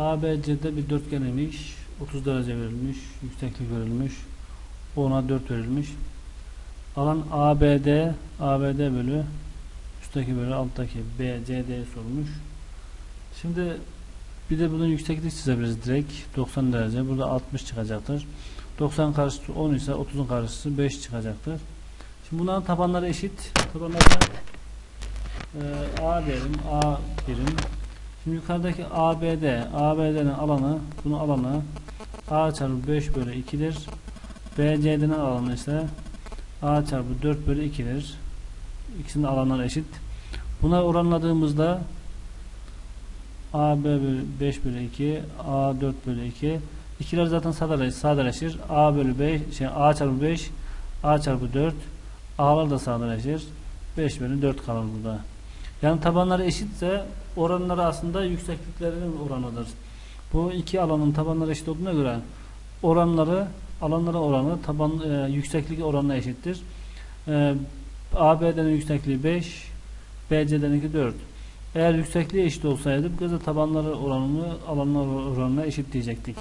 ABC'de bir dörtgen imiş. 30 derece verilmiş. Yükseklik verilmiş. 10'a 4 verilmiş. Alan ABD ABD bölü üstteki bölü alttaki BCD sorulmuş. Şimdi bir de bunun yükseklik çizebiliriz direkt. 90 derece. Burada 60 çıkacaktır. 90 karşısı 10 ise 30'un karşısı 5 çıkacaktır. Şimdi bunların tabanları eşit. Tabanları e, A diyelim. A birim. Şimdi yukarıdaki ABD. ABD'nin alanı bunun alanı A çarpı 5 bölü 2'dir. BCD'nin alanı ise A çarpı 4 bölü 2'dir. İkisinin alanları eşit. Buna oranladığımızda AB bölü 5 bölü 2 A 4 bölü 2 İkiler zaten sadeleşir. sadeleşir. A bölü 5 şey A çarpı 5 A çarpı 4 A'lar da sadeleşir. 5 bölü 4 kalır burada. Yani tabanları eşitse oranları aslında yüksekliklerinin oranıdır. Bu iki alanın tabanları eşit olduğuna göre oranları alanlara oranı taban e, yükseklik oranına eşittir. E, AB'den yüksekliği 5 BC'den 4. Eğer yüksekliği eşit olsaydı bu kez tabanları oranını alanlar oranına eşit diyecektik.